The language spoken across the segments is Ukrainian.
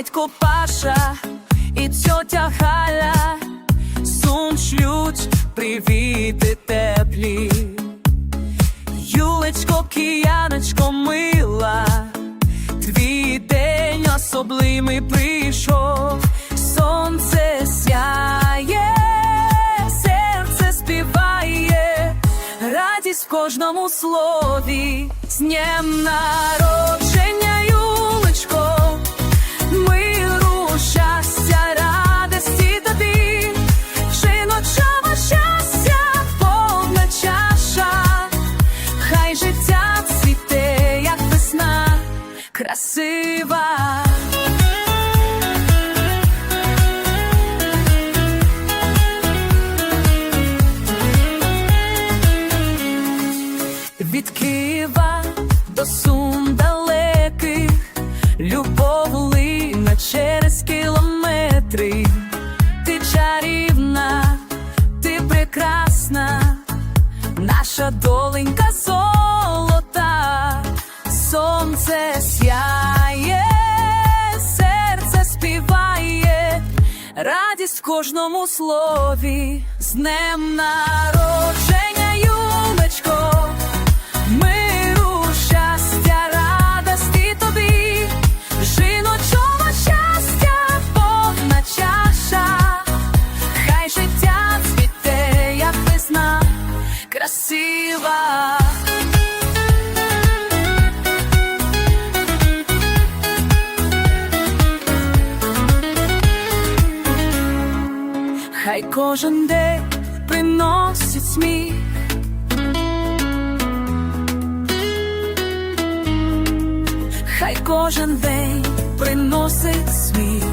Дядько Паша і тьотя Галя сум шлють привіти теплі. Юлечко, кияночко мила, твій день особливий прийшов, сонце сяє, серце співає, радість в кожному слові, з днем народження, Від Києва до Сум далеких, любов лина через кілометри. Ти чарівна, ти прекрасна, наша доленька золота, сонце сяє, серце співає, радість в кожному слові, з днем народження, красива. Хай кожен день приносить сміх. Хай кожен день приносить сміх,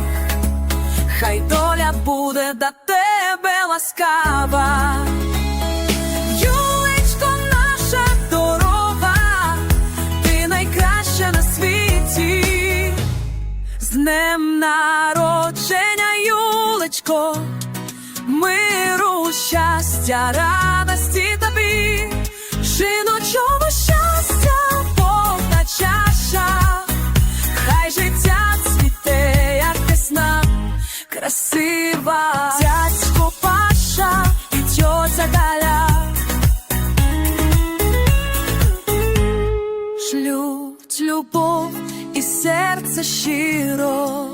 хай доля буде до тебе ласкава. Юлечко, миру, щастя, радості тобі, жіночого щастя, повна чаша, хай життя цвіте, як весна, красива, дядько Паша і тьотя Галя. шлють любов і серце щиро.